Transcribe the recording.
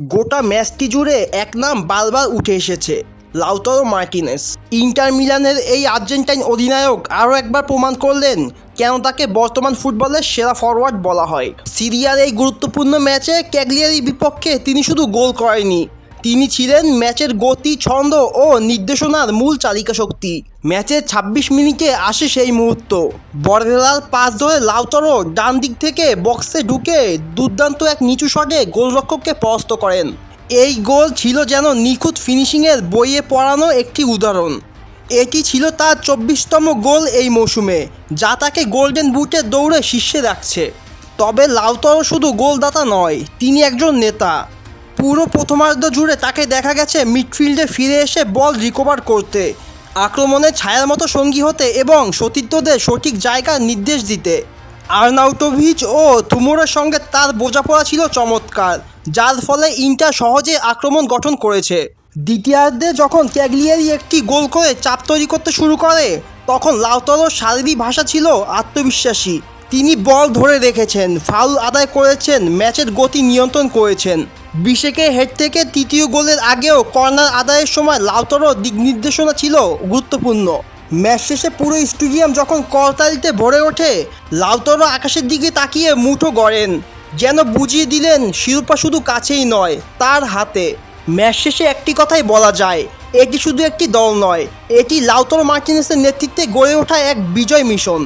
গোটা ম্যাচটি জুড়ে এক নাম বারবার উঠে এসেছে লাউতারো মার্টিনেস। ইন্টার মিলানের এই আর্জেন্টাইন অধিনায়ক আরও একবার প্রমাণ করলেন কেন তাকে বর্তমান ফুটবলের সেরা ফরওয়ার্ড বলা হয়। সিরিয়ার এই গুরুত্বপূর্ণ ম্যাচে ক্যাগলিয়ারির বিপক্ষে তিনি শুধু গোল করেনি তিনি ছিলেন ম্যাচের গতি, ছন্দ ও নির্দেশনার মূল চালিকা শক্তি। ম্যাচের ২৬ মিনিটে আসে সেই মুহূর্ত। বরভেলার পাস ধরে লাউতরো ডান দিক থেকে বক্সে ঢুকে দুর্দান্ত এক নিচু শটে গোলরক্ষককে পরাস্ত করেন। এই গোল ছিল যেন নিখুঁত ফিনিশিংয়ের বইয়ে পড়ানো একটি উদাহরণ। এটি ছিল তার চব্বিশতম গোল এই মৌসুমে, যা তাকে গোল্ডেন বুটের দৌড়ে শীর্ষে রাখছে। তবে লাউতরো শুধু গোলদাতা নয়, তিনি একজন নেতা। পুরো প্রথমার্ধ জুড়ে তাকে দেখা গেছে মিডফিল্ডে ফিরে এসে বল রিকভার করতে। আক্রমণে ছায়ার মতো সঙ্গী হতে এবং সতীর্থদের সঠিক জায়গার নির্দেশ দিতে। আর্নাউটোভিচ ও তুমুরের সঙ্গে তার বোঝাপড়া ছিল চমৎকার, যার ফলে ইন্টার সহজে আক্রমণ গঠন করেছে। দ্বিতীয়ার্ধে যখন ক্যাগলিয়ারি একটি গোল করে চাপ তৈরি করতে শুরু করে, তখন লাউতরোর শারীরিক ভাষা ছিল আত্মবিশ্বাসী। তিনি বল ধরে রেখেছেন, ফাউল আদায় করেছেন, ম্যাচের গতি নিয়ন্ত্রণ করেছেন। বিশেকে হেড থেকে তৃতীয় গোলের আগেও কর্নার আদায়ের সময় লাউতরো দিক নির্দেশনা ছিল গুরুত্বপূর্ণ। ম্যাচ শেষে পুরো স্টেডিয়াম যখন করতালিতে ভরে ওঠে লাউতরো আকাশের দিকে তাকিয়ে মুঠো গড়েন, যেন বুঝিয়ে দিলেন শিরোপা শুধু কাছেই নয়, তার হাতে। ম্যাচ শেষে একটি কথাই বলা যায়, এটি শুধু একটি দল নয়, এটি লাউতরো মার্টিনেসের নেতৃত্বে গড়ে ওঠা এক বিজয় মিশন।